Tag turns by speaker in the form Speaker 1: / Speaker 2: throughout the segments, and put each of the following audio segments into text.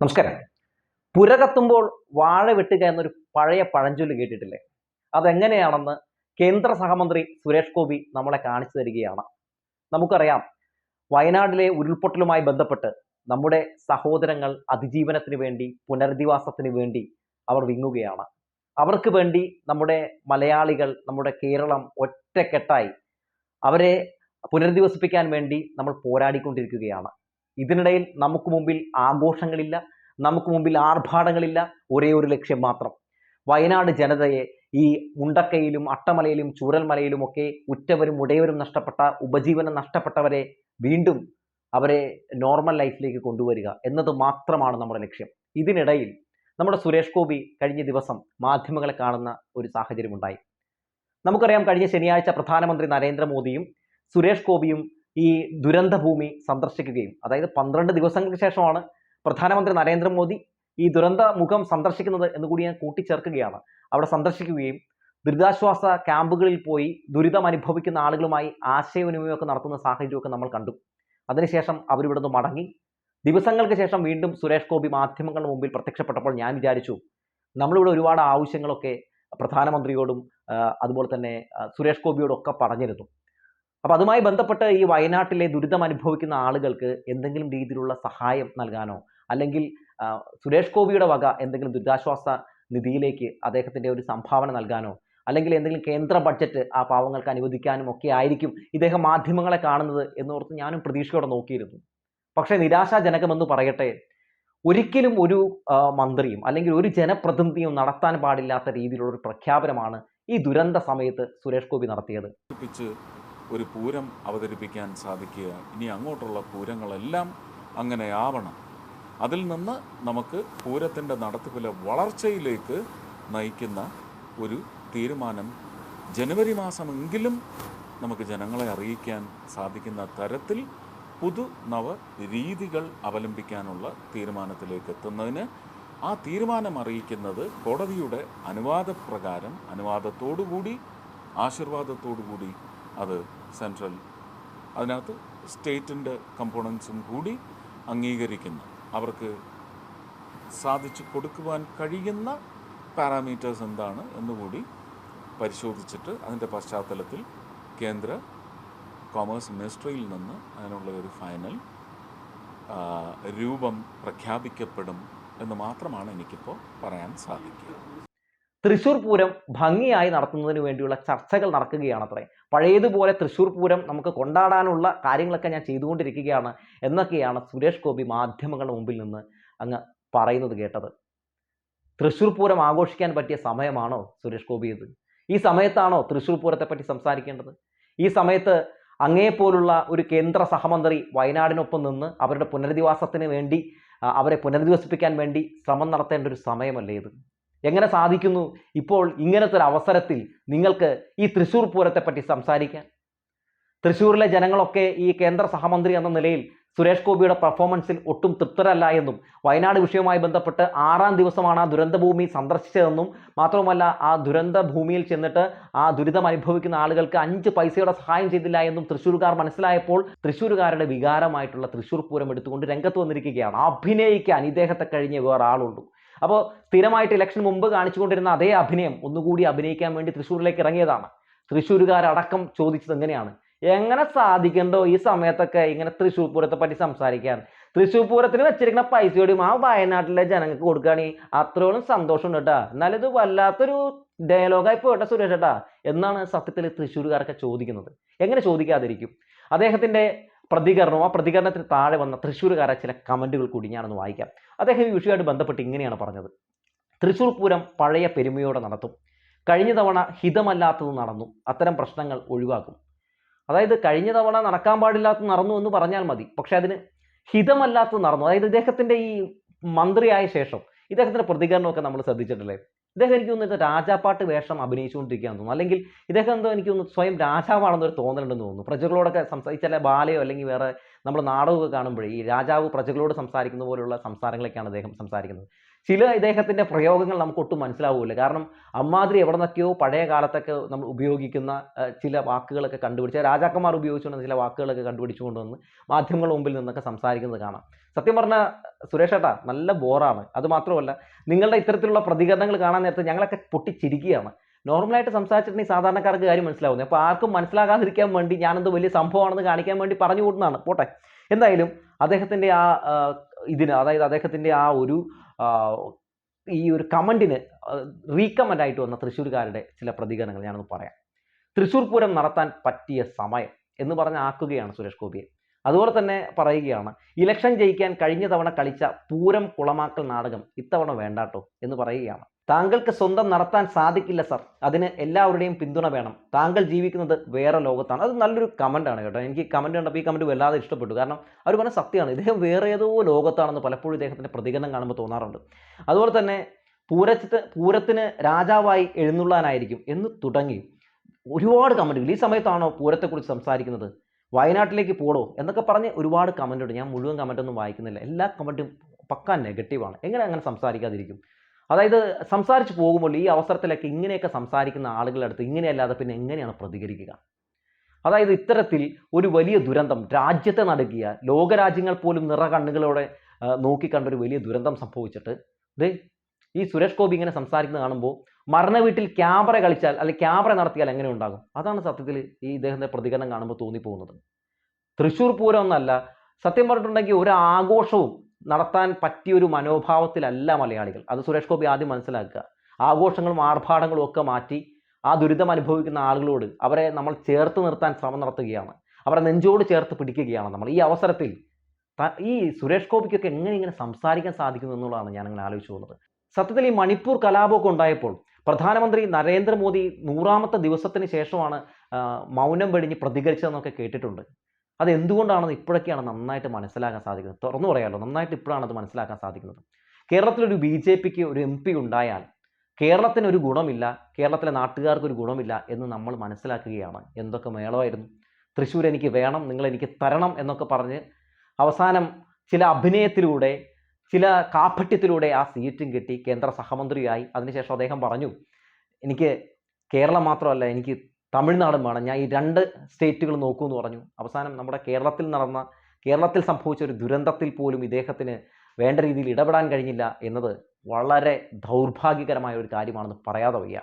Speaker 1: നമസ്കാരം. പുര കത്തുമ്പോൾ വാഴ വെട്ടുക എന്നൊരു പഴയ പഴഞ്ചൊല്ല് കേട്ടിട്ടില്ലേ? അതെങ്ങനെയാണെന്ന് കേന്ദ്ര സഹമന്ത്രി സുരേഷ് ഗോപി നമ്മളെ കാണിച്ചു തരികയാണ്. നമുക്കറിയാം വയനാട്ടിലെ ഉരുൾപൊട്ടലുമായി ബന്ധപ്പെട്ട് നമ്മുടെ സഹോദരങ്ങൾ അതിജീവനത്തിന് വേണ്ടി പുനരധിവാസത്തിന് വേണ്ടി അവർ വിങ്ങുകയാണ്. അവർക്ക് വേണ്ടി നമ്മുടെ മലയാളികൾ നമ്മുടെ കേരളം ഒറ്റക്കെട്ടായി അവരെ പുനരധിവസിപ്പിക്കാൻ വേണ്ടി നമ്മൾ പോരാടിക്കൊണ്ടിരിക്കുകയാണ്. ഇതിനിടയിൽ നമുക്ക് മുമ്പിൽ ആഘോഷങ്ങളില്ല നമുക്ക് മുമ്പിൽ ആർഭാടങ്ങളില്ല ഒരേ ഒരു ലക്ഷ്യം മാത്രം. വയനാട് ജനതയെ ഈ മുണ്ടക്കയിലും അട്ടമലയിലും ചൂരൽമലയിലും ഒക്കെ ഉറ്റവരും ഉടയവരും നഷ്ടപ്പെട്ട ഉപജീവനം നഷ്ടപ്പെട്ടവരെ വീണ്ടും അവരെ നോർമൽ ലൈഫിലേക്ക് കൊണ്ടുവരിക എന്നത് മാത്രമാണ് നമ്മുടെ ലക്ഷ്യം. ഇതിനിടയിൽ നമ്മുടെ സുരേഷ് ഗോപി കഴിഞ്ഞ ദിവസം മാധ്യമങ്ങളെ കാണുന്ന ഒരു സാഹചര്യമുണ്ടായി. നമുക്കറിയാം കഴിഞ്ഞ ശനിയാഴ്ച പ്രധാനമന്ത്രി നരേന്ദ്രമോദിയും സുരേഷ് ഗോപിയും ഈ ദുരന്ത ഭൂമി സന്ദർശിക്കുകയും അതായത് പന്ത്രണ്ട് ദിവസങ്ങൾക്ക് ശേഷമാണ് പ്രധാനമന്ത്രി നരേന്ദ്രമോദി ഈ ദുരന്ത മുഖം സന്ദർശിക്കുന്നത് എന്ന് കൂടി ഞാൻ കൂട്ടിച്ചേർക്കുകയാണ്. അവിടെ സന്ദർശിക്കുകയും ദുരിതാശ്വാസ ക്യാമ്പുകളിൽ പോയി ദുരിതം അനുഭവിക്കുന്ന ആളുകളുമായി ആശയവിനിമയമൊക്കെ നടത്തുന്ന സാഹചര്യമൊക്കെ നമ്മൾ കണ്ടു. അതിനുശേഷം അവരിവിടുന്ന് മടങ്ങി. ദിവസങ്ങൾക്ക് ശേഷം വീണ്ടും സുരേഷ് ഗോപി മാധ്യമങ്ങളുടെ മുമ്പിൽ പ്രത്യക്ഷപ്പെട്ടപ്പോൾ ഞാൻ വിചാരിച്ചു നമ്മളിവിടെ ഒരുപാട് ആവശ്യങ്ങളൊക്കെ പ്രധാനമന്ത്രിയോടും അതുപോലെ തന്നെ സുരേഷ് ഗോപിയോടൊക്കെ പറഞ്ഞിരുന്നു. അപ്പോൾ അതുമായി ബന്ധപ്പെട്ട് ഈ വയനാട്ടിലെ ദുരിതം അനുഭവിക്കുന്ന ആളുകൾക്ക് എന്തെങ്കിലും രീതിയിലുള്ള സഹായം നൽകാനോ അല്ലെങ്കിൽ സുരേഷ് ഗോപിയുടെ വക എന്തെങ്കിലും ദുരിതാശ്വാസ നിധിയിലേക്ക് അദ്ദേഹത്തിന്റെ ഒരു സംഭാവന നൽകാനോ അല്ലെങ്കിൽ എന്തെങ്കിലും കേന്ദ്ര ബഡ്ജറ്റ് ആ പാവങ്ങൾക്ക് അനുവദിക്കാനും ഒക്കെ ആയിരിക്കും ഇദ്ദേഹം മാധ്യമങ്ങളെ കാണുന്നത് എന്നോർത്ത് ഞാനും പ്രതീക്ഷയോടെ നോക്കിയിരുന്നു. പക്ഷേ നിരാശാജനകമെന്ന് പറയട്ടെ ഒരിക്കലും ഒരു മന്ത്രിയും അല്ലെങ്കിൽ ഒരു ജനപ്രതിനിധിയും നടത്താൻ പാടില്ലാത്ത രീതിയിലുള്ള ഒരു പ്രഖ്യാപനമാണ് ഈ ദുരന്ത സമയത്ത് സുരേഷ് ഗോപി നടത്തിയത്.
Speaker 2: ഒരു പൂരം അവതരിപ്പിക്കാൻ സാധിക്കുക. ഇനി അങ്ങോട്ടുള്ള പൂരങ്ങളെല്ലാം അങ്ങനെ ആവണം. അതിൽ നിന്ന് നമുക്ക് പൂരത്തിന്റെ നടത്തിപ്പിലെ വളർച്ചയിലേക്ക് നയിക്കുന്ന ഒരു തീരുമാനം ജനുവരി മാസമെങ്കിലും നമുക്ക് ജനങ്ങളെ അറിയിക്കാൻ സാധിക്കുന്ന തരത്തിൽ പുതു നവ രീതികൾ അവലംബിക്കാനുള്ള തീരുമാനത്തിലേക്ക് എത്തുന്നതിന് ആ തീരുമാനം അറിയിക്കുന്നത് കോടതിയുടെ അനുവാദപ്രകാരം അനുവാദത്തോടുകൂടി ആശീർവാദത്തോടുകൂടി അത് സെൻട്രൽ. അതിനകത്ത് സ്റ്റേറ്റിന്റെ കമ്പോണൻസും കൂടി അംഗീകരിക്കുന്നു. അവർക്ക് സാധിച്ചു കൊടുക്കുവാൻ കഴിയുന്ന പാരാമീറ്റേഴ്സ് എന്താണ് എന്നുകൂടി പരിശോധിച്ചിട്ട് അതിന്റെ പശ്ചാത്തലത്തിൽ കേന്ദ്ര കോമേഴ്സ് മിനിസ്ട്രിയിൽ നിന്ന് അതിനുള്ള ഒരു ഫൈനൽ രൂപം പ്രഖ്യാപിക്കപ്പെടും എന്ന് മാത്രമാണ് എനിക്കിപ്പോൾ പറയാൻ സാധിക്കുക.
Speaker 1: തൃശ്ശൂർ പൂരം ഭംഗിയായി നടത്തുന്നതിന് വേണ്ടിയുള്ള ചർച്ചകൾ നടക്കുകയാണത്രേ. പഴയതുപോലെ തൃശ്ശൂർ പൂരം നമുക്ക് കൊണ്ടാടാനുള്ള കാര്യങ്ങളൊക്കെ ഞാൻ ചെയ്തുകൊണ്ടിരിക്കുകയാണ് എന്നൊക്കെയാണ് സുരേഷ് ഗോപി മാധ്യമങ്ങളുടെ മുമ്പിൽ നിന്ന് അങ്ങ് പറയുന്നത് കേട്ടത്. തൃശ്ശൂർ പൂരം ആഘോഷിക്കാൻ പറ്റിയ സമയമാണോ സുരേഷ് ഗോപി ഇത്? ഈ സമയത്താണോ തൃശ്ശൂർ പൂരത്തെ പറ്റി സംസാരിക്കേണ്ടത്? ഈ സമയത്ത് അങ്ങേപോലുള്ള ഒരു കേന്ദ്ര സഹമന്ത്രി വയനാടിനൊപ്പം നിന്ന് അവരുടെ പുനരധിവാസത്തിന് വേണ്ടി അവരെ പുനരധിവസിപ്പിക്കാൻ വേണ്ടി ശ്രമം നടത്തേണ്ട ഒരു സമയമല്ലേ ഇത്? എങ്ങനെ സാധിക്കുന്നു? ഇപ്പോൾ ഇങ്ങനത്തെ ഒരു അവസരത്തിൽ നിങ്ങൾക്ക് ഈ തൃശ്ശൂർ പൂരത്തെപ്പറ്റി സംസാരിക്കാൻ തൃശ്ശൂരിലെ ജനങ്ങളൊക്കെ ഈ കേന്ദ്ര സഹമന്ത്രി എന്ന നിലയിൽ സുരേഷ് ഗോപിയുടെ പെർഫോമൻസിൽ ഒട്ടും തൃപ്തരല്ല എന്നും വയനാട് വിഷയവുമായി ബന്ധപ്പെട്ട് ആറാം ദിവസമാണ് ആ ദുരന്തഭൂമി സന്ദർശിച്ചതെന്നും മാത്രവുമല്ല ആ ദുരന്ത ഭൂമിയിൽ ചെന്നിട്ട് ആ ദുരിതം അനുഭവിക്കുന്ന ആളുകൾക്ക് അഞ്ച് പൈസയുടെ സഹായം ചെയ്തില്ല എന്നും തൃശ്ശൂർക്കാർ മനസ്സിലായപ്പോൾ തൃശ്ശൂരുകാരുടെ വികാരമായിട്ടുള്ള തൃശ്ശൂർ പൂരം എടുത്തുകൊണ്ട് രംഗത്ത് വന്നിരിക്കുകയാണ്. അഭിനയിക്കാൻ ഇദ്ദേഹത്തെ കഴിഞ്ഞ് വേറെ ആളുള്ളൂ അപ്പോൾ സ്ഥിരമായിട്ട് ഇലക്ഷൻ മുമ്പ് കാണിച്ചുകൊണ്ടിരുന്ന അതേ അഭിനയം ഒന്നുകൂടി അഭിനയിക്കാൻ വേണ്ടി തൃശ്ശൂരിലേക്ക് ഇറങ്ങിയതാണ്. തൃശ്ശൂരുകാരടക്കം ചോദിച്ചത് എങ്ങനെയാണ്? എങ്ങനെ സാധിക്കണ്ടോ ഈ സമയത്തൊക്കെ ഇങ്ങനെ തൃശ്ശൂർ പൂരത്തെ പറ്റി സംസാരിക്കാൻ? തൃശ്ശൂർ പൂരത്തിന് വെച്ചിരിക്കുന്ന പൈസയോടും ആ വയനാട്ടിലെ ജനങ്ങൾക്ക് കൊടുക്കുകയാണെങ്കിൽ അത്രയോളം സന്തോഷമുണ്ട് കേട്ടാ. എന്നാലിത് വല്ലാത്തൊരു ഡയലോഗായി പോട്ടെ സുരേഷ് ഏട്ടാ. എന്നാണ് സത്യത്തിൽ തൃശ്ശൂരുകാരൊക്കെ ചോദിക്കുന്നത്. എങ്ങനെ ചോദിക്കാതിരിക്കും? അദ്ദേഹത്തിന്റെ പ്രതികരണവും ആ പ്രതികരണത്തിന് താഴെ വന്ന തൃശ്ശൂരുകാരെ ചില കമന്റുകൾ കൂടി ഞാനൊന്ന് വായിക്കാം. അദ്ദേഹം ഈ വിഷയമായിട്ട് ബന്ധപ്പെട്ട് ഇങ്ങനെയാണ് പറഞ്ഞത്. തൃശ്ശൂർ പൂരം പഴയ പെരുമയോടെ നടത്തും. കഴിഞ്ഞ തവണ ഹിതമല്ലാത്തത് നടന്നു. അത്തരം പ്രശ്നങ്ങൾ ഒഴിവാക്കും. അതായത് കഴിഞ്ഞ തവണ നടക്കാൻ പാടില്ലാത്ത നടന്നു എന്ന് പറഞ്ഞാൽ മതി. പക്ഷെ അതിന് ഹിതമല്ലാത്തത് നടന്നു. അതായത് ഇദ്ദേഹത്തിന്റെ ഈ മന്ത്രിയായ ശേഷം ഇദ്ദേഹത്തിന്റെ പ്രതികരണമൊക്കെ നമ്മൾ ശ്രദ്ധിച്ചിട്ടില്ലേ? ഇദ്ദേഹം എനിക്ക് തോന്നുന്നു ഇത് രാജാപ്പാട്ട് വേഷം അഭിനയിച്ചുകൊണ്ടിരിക്കുകയെന്ന് തോന്നുന്നു. അല്ലെങ്കിൽ ഇദ്ദേഹം എന്തോ എനിക്ക് തോന്നുന്നു സ്വയം രാജാവാണെന്നൊരു തോന്നലുണ്ടെന്ന് തോന്നുന്നു. പ്രജകളോടൊക്കെ സംസാരിച്ച ബാലയോ അല്ലെങ്കിൽ വേറെ നമ്മൾ നാടകമൊക്കെ കാണുമ്പോഴേ ഈ രാജാവ് പ്രജകളോട് സംസാരിക്കുന്ന പോലുള്ള സംസാരങ്ങളൊക്കെയാണ് അദ്ദേഹം സംസാരിക്കുന്നത്. ചില ഇദ്ദേഹത്തിന്റെ പ്രയോഗങ്ങൾ നമുക്ക് ഒട്ടും മനസ്സിലാവില്ല കാരണം അമ്മാതിരി എവിടെ നിന്നൊക്കെയോ പഴയ കാലത്തൊക്കെ നമ്മൾ ഉപയോഗിക്കുന്ന ചില വാക്കുകളൊക്കെ കണ്ടുപിടിച്ച് രാജാക്കന്മാർ ഉപയോഗിച്ചുകൊണ്ട് ചില വാക്കുകളൊക്കെ കണ്ടുപിടിച്ചുകൊണ്ട് വന്ന് മാധ്യമങ്ങളുടെ മുമ്പിൽ നിന്നൊക്കെ സംസാരിക്കുന്നത് കാണാം. സത്യം പറഞ്ഞ സുരേഷ് ഏട്ടാ നല്ല ബോറാണ്. അത് മാത്രമല്ല നിങ്ങളുടെ ഇത്തരത്തിലുള്ള പ്രതികരണങ്ങൾ കാണാൻ നേരത്തെ ഞങ്ങളൊക്കെ പൊട്ടിച്ചിരിക്കുകയാണ്. നോർമലായിട്ട് സംസാരിച്ചിട്ടുണ്ടെങ്കിൽ സാധാരണക്കാർക്ക് കാര്യം മനസ്സിലാവുന്നത് അപ്പോൾ ആർക്കും മനസ്സിലാകാതിരിക്കാൻ വേണ്ടി ഞാനെന്ത് വലിയ സംഭവമാണെന്ന് കാണിക്കാൻ വേണ്ടി പറഞ്ഞു കൂടുന്നതാണ്. പോട്ടെ. എന്തായാലും അദ്ദേഹത്തിന്റെ ആ ആ, ഇതിന് അതായത് അദ്ദേഹത്തിന്റെ ആ ഒരു ഈ ഒരു കമന്റിന് റീകമന്റ് ആയിട്ട് വന്ന തൃശ്ശൂർക്കാരുടെ ചില പ്രതികരണങ്ങൾ ഞാനൊന്ന് പറയാം. തൃശ്ശൂർ പൂരം നടത്താൻ പറ്റിയ സമയം എന്ന് പറഞ്ഞ് ആക്കുകയാണ് സുരേഷ് ഗോപിയെ. അതുപോലെ തന്നെ പറയുകയാണ് ഇലക്ഷൻ ജയിക്കാൻ കഴിഞ്ഞ തവണ കളിച്ച പൂരം കുളമാക്കൽ നാടകം ഇത്തവണ വേണ്ടാട്ടോ എന്ന് പറയുകയാണ്. താങ്കൾക്ക് സ്വന്തം നടത്താൻ സാധിക്കില്ല സർ. അതിന് എല്ലാവരുടെയും പിന്തുണ വേണം. താങ്കൾ ജീവിക്കുന്നത് വേറെ ലോകത്താണ്. അത് നല്ലൊരു കമന്റാണ് കേട്ടോ. എനിക്ക് കമന്റ് കണ്ടപ്പോൾ ഈ കമന്റ് വല്ലാതെ ഇഷ്ടപ്പെട്ടു. കാരണം അവർ പറഞ്ഞ സത്യമാണ്. ഇദ്ദേഹം വേറെ ഏതോ ലോകത്താണെന്ന് പലപ്പോഴും ഇദ്ദേഹത്തിന്റെ പ്രതികരണം കാണുമ്പോൾ തോന്നാറുണ്ട്. അതുപോലെ തന്നെ പൂരത്തിന് പൂരത്തിന് രാജാവായി എഴുന്നള്ളാനായിരിക്കും എന്ന് തുടങ്ങി. ഒരുപാട് കമന്റുകൾ ഈ സമയത്താണോ പൂരത്തെക്കുറിച്ച് സംസാരിക്കുന്നത്? വയനാട്ടിലേക്ക് പോടോ എന്നൊക്കെ പറഞ്ഞ് ഒരുപാട് കമന്റ് ഉണ്ട്. ഞാൻ മുഴുവൻ കമന്റ് ഒന്നും വായിക്കുന്നില്ല. എല്ലാ കമന്റും പക്ക നെഗറ്റീവാണ് എങ്ങനെ അങ്ങനെ സംസാരിക്കാതിരിക്കും? അതായത് സംസാരിച്ച് പോകുമ്പോൾ ഈ അവസരത്തിലൊക്കെ ഇങ്ങനെയൊക്കെ സംസാരിക്കുന്ന ആളുകളുടെ അടുത്ത് ഇങ്ങനെയല്ലാതെ പിന്നെ എങ്ങനെയാണ് പ്രതികരിക്കുക? അതായത് ഇത്തരത്തിൽ ഒരു വലിയ ദുരന്തം രാജ്യത്തെ നടുക്കിയ ലോകരാജ്യങ്ങൾ പോലും നിറ കണ്ണുകളോടെ ആ, നോക്കിക്കണ്ട ഒരു വലിയ ദുരന്തം സംഭവിച്ചിട്ട് ദേ ഈ സുരേഷ് ഗോപി ഇങ്ങനെ സംസാരിക്കുന്നത് കാണുമ്പോൾ മരണ വീട്ടിൽ ക്യാമറ കളിച്ചാൽ അല്ലെങ്കിൽ ക്യാമറ നടത്തിയാൽ എങ്ങനെ ഉണ്ടാകും? അതാണ് സത്യത്തിൽ ഈ ഇദ്ദേഹത്തിന്റെ പ്രതികരണം കാണുമ്പോൾ തോന്നിപ്പോകുന്നത്. തൃശ്ശൂർ പൂരം ഒന്നല്ല സത്യം പറഞ്ഞിട്ടുണ്ടെങ്കിൽ ഒരു ആഘോഷവും നടത്താൻ പറ്റിയ ഒരു മനോഭാവത്തിലല്ല മലയാളികൾ. അത് സുരേഷ് ഗോപി ആദ്യം മനസ്സിലാക്കുക. ആഘോഷങ്ങളും ആർഭാടങ്ങളും ഒക്കെ മാറ്റി ആ ദുരിതം അനുഭവിക്കുന്ന ആളുകളോട് അവരെ നമ്മൾ ചേർത്ത് നിർത്താൻ ശ്രമം നടത്തുകയാണ്. അവരെ നെഞ്ചോട് ചേർത്ത് പിടിക്കുകയാണ് നമ്മൾ. ഈ അവസരത്തിൽ ഈ സുരേഷ് ഗോപിക്കൊക്കെ എങ്ങനെ ഇങ്ങനെ സംസാരിക്കാൻ സാധിക്കുന്നു എന്നുള്ളതാണ് ഞാൻ അങ്ങനെ ആലോചിച്ചു പോകുന്നത്. സത്യത്തിൽ ഈ മണിപ്പൂർ കലാപമൊക്കെ ഉണ്ടായപ്പോൾ പ്രധാനമന്ത്രി നരേന്ദ്രമോദി നൂറാമത്തെ ദിവസത്തിന് ശേഷമാണ് മൗനം വെടിഞ്ഞ് പ്രതികരിച്ചതെന്നൊക്കെ കേട്ടിട്ടുണ്ട്. അത് എന്തുകൊണ്ടാണെന്ന് ഇപ്പോഴൊക്കെയാണ് നന്നായിട്ട് മനസ്സിലാക്കാൻ സാധിക്കുന്നത്? തുറന്നു പറയാമല്ലോ നന്നായിട്ട് ഇപ്പോഴാണ് അത് മനസ്സിലാക്കാൻ സാധിക്കുന്നത്. കേരളത്തിലൊരു ബി ജെ പിക്ക് ഒരു എം പി ഉണ്ടായാൽ കേരളത്തിന് ഒരു ഗുണമില്ല കേരളത്തിലെ നാട്ടുകാർക്ക് ഒരു ഗുണമില്ല എന്ന് നമ്മൾ മനസ്സിലാക്കുകയാണ്. എന്തൊക്കെ മേളമായിരുന്നു? തൃശ്ശൂർ എനിക്ക് വേണം നിങ്ങൾ എനിക്ക് തരണം എന്നൊക്കെ പറഞ്ഞ് അവസാനം ചില അഭിനയത്തിലൂടെ ചില കാപ്പട്യത്തിലൂടെ ആ സീറ്റും കിട്ടി കേന്ദ്ര സഹമന്ത്രിയായി. അതിനുശേഷം അദ്ദേഹം പറഞ്ഞു എനിക്ക് കേരളം മാത്രമല്ല എനിക്ക് തമിഴ്നാടും വേണം. ഞാൻ ഈ രണ്ട് സ്റ്റേറ്റുകൾ നോക്കൂ എന്ന് പറഞ്ഞു. അവസാനം നമ്മുടെ കേരളത്തിൽ നടന്ന കേരളത്തിൽ സംഭവിച്ച ഒരു ദുരന്തത്തിൽ പോലും ഇദ്ദേഹത്തിന് വേണ്ട രീതിയിൽ ഇടപെടാൻ കഴിഞ്ഞില്ല എന്നത് വളരെ ദൗർഭാഗ്യകരമായ ഒരു കാര്യമാണെന്ന് പറയാതെ വയ്യ.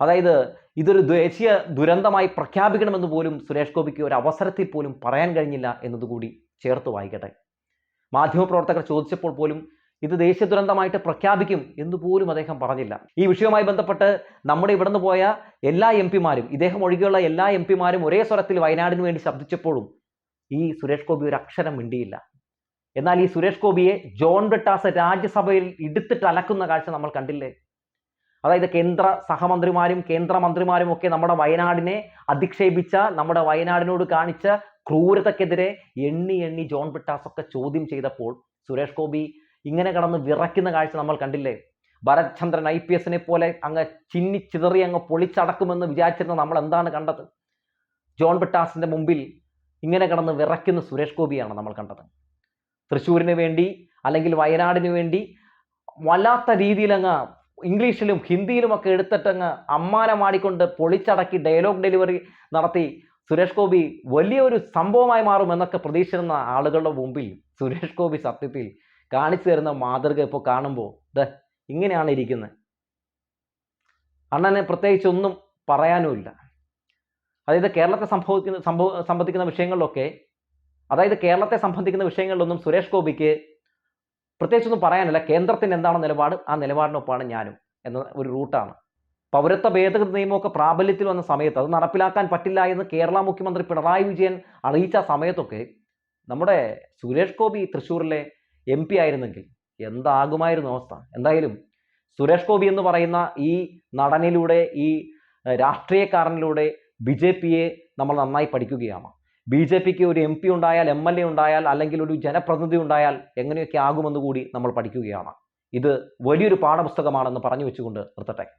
Speaker 1: അതായത് ഇതൊരു ദേശീയ ദുരന്തമായി പ്രഖ്യാപിക്കണമെന്ന് പോലും സുരേഷ് ഗോപിക്ക് ഒരു അവസരത്തിൽ പോലും പറയാൻ കഴിഞ്ഞില്ല എന്നതുകൂടി ചേർത്ത് വായിക്കട്ടെ. മാധ്യമപ്രവർത്തകർ ചോദിച്ചപ്പോൾ പോലും ഇത് ദേശീയ ദുരന്തമായിട്ട് പ്രഖ്യാപിക്കും എന്ന് പോലും അദ്ദേഹം പറഞ്ഞില്ല. ഈ വിഷയവുമായി ബന്ധപ്പെട്ട് നമ്മുടെ ഇവിടുന്ന് പോയ എല്ലാ എം പിമാരും ഇദ്ദേഹം ഒഴികെയുള്ള എല്ലാ എം പിമാരും ഒരേ സ്വരത്തിൽ വയനാടിന് വേണ്ടി ശബ്ദിച്ചപ്പോഴും ഈ സുരേഷ് ഗോപി ഒരു അക്ഷരം മിണ്ടിയില്ല. എന്നാൽ ഈ സുരേഷ് ഗോപിയെ ജോൺ ബ്രിട്ടാസ് രാജ്യസഭയിൽ ഇടുത്തിട്ട് അലക്കുന്ന കാഴ്ച നമ്മൾ കണ്ടില്ലേ? അതായത് കേന്ദ്ര സഹമന്ത്രിമാരും കേന്ദ്രമന്ത്രിമാരും ഒക്കെ നമ്മുടെ വയനാടിനെ അധിക്ഷേപിച്ച നമ്മുടെ വയനാടിനോട് കാണിച്ച ക്രൂരതക്കെതിരെ എണ്ണി എണ്ണി ജോൺ ബ്രിട്ടാസ് ഒക്കെ ചോദ്യം ചെയ്തപ്പോൾ സുരേഷ് ഗോപി ഇങ്ങനെ കടന്ന് വിറയ്ക്കുന്ന കാഴ്ച നമ്മൾ കണ്ടില്ലേ? ഭരത്ചന്ദ്രൻ ഐ പി എസിനെ പോലെ അങ്ങ് ചിന്നി ചിതറി അങ്ങ് പൊളിച്ചടക്കുമെന്ന് വിചാരിച്ചിരുന്ന നമ്മൾ എന്താണ് കണ്ടത്? ജോൺ ബ്രിട്ടാസിന്റെ മുമ്പിൽ ഇങ്ങനെ കടന്ന് വിറയ്ക്കുന്ന സുരേഷ് ഗോപിയാണ് നമ്മൾ കണ്ടത്. തൃശ്ശൂരിന് വേണ്ടി അല്ലെങ്കിൽ വയനാടിന് വേണ്ടി വല്ലാത്ത രീതിയിൽ അങ്ങ് ഇംഗ്ലീഷിലും ഹിന്ദിയിലും ഒക്കെ എടുത്തിട്ടങ്ങ് അമ്മാനമാടിക്കൊണ്ട് പൊളിച്ചടക്കി ഡയലോഗ് ഡെലിവറി നടത്തി സുരേഷ് ഗോപി വലിയൊരു സംഭവമായി മാറും എന്നൊക്കെ പ്രതീക്ഷിച്ചിരുന്ന ആളുകളുടെ മുമ്പിൽ സുരേഷ് ഗോപി സത്യത്തിൽ കാണിച്ചു തരുന്ന മാതൃക ഇപ്പോൾ കാണുമ്പോൾ ദ ഇങ്ങനെയാണ് ഇരിക്കുന്നത്. അണ്ണനെ പ്രത്യേകിച്ച് ഒന്നും പറയാനുമില്ല അതായത് കേരളത്തെ സംഭവിക്കുന്ന സംഭവ സംബന്ധിക്കുന്ന വിഷയങ്ങളിലൊക്കെ അതായത് കേരളത്തെ സംബന്ധിക്കുന്ന വിഷയങ്ങളിലൊന്നും സുരേഷ് ഗോപിക്ക് പ്രത്യേകിച്ചൊന്നും പറയാനല്ല. കേന്ദ്രത്തിന് എന്താണ് നിലപാട്? ആ നിലപാടിനൊപ്പമാണ് ഞാനും എന്ന ഒരു റൂട്ടാണ്. പൗരത്വ ഭേദഗതി നിയമമൊക്കെ പ്രാബല്യത്തിൽ വന്ന സമയത്ത് അത് നടപ്പിലാക്കാൻ പറ്റില്ല എന്ന് കേരള മുഖ്യമന്ത്രി പിണറായി വിജയൻ അറിയിച്ച സമയത്തൊക്കെ നമ്മുടെ സുരേഷ് ഗോപി തൃശ്ശൂരിലെ എം പി ആയിരുന്നെങ്കിൽ എന്താകുമായിരുന്നു അവസ്ഥ? എന്തായാലും സുരേഷ് ഗോപി എന്ന് പറയുന്ന ഈ നടനിലൂടെ ഈ രാഷ്ട്രീയക്കാരനിലൂടെ ബി ജെ പിയെ നമ്മൾ നന്നായി പഠിക്കുകയാണ്. ബി ജെ പിക്ക് ഒരു എം പി ഉണ്ടായാൽ എം എൽ എ ഉണ്ടായാൽ അല്ലെങ്കിൽ ഒരു ജനപ്രതിനിധി ഉണ്ടായാൽ എങ്ങനെയൊക്കെ ആകുമെന്ന് കൂടി നമ്മൾ പഠിക്കുകയാണ്. ഇത് വലിയൊരു പാഠപുസ്തകമാണെന്ന് പറഞ്ഞു വെച്ചുകൊണ്ട് നിർത്തട്ടെ.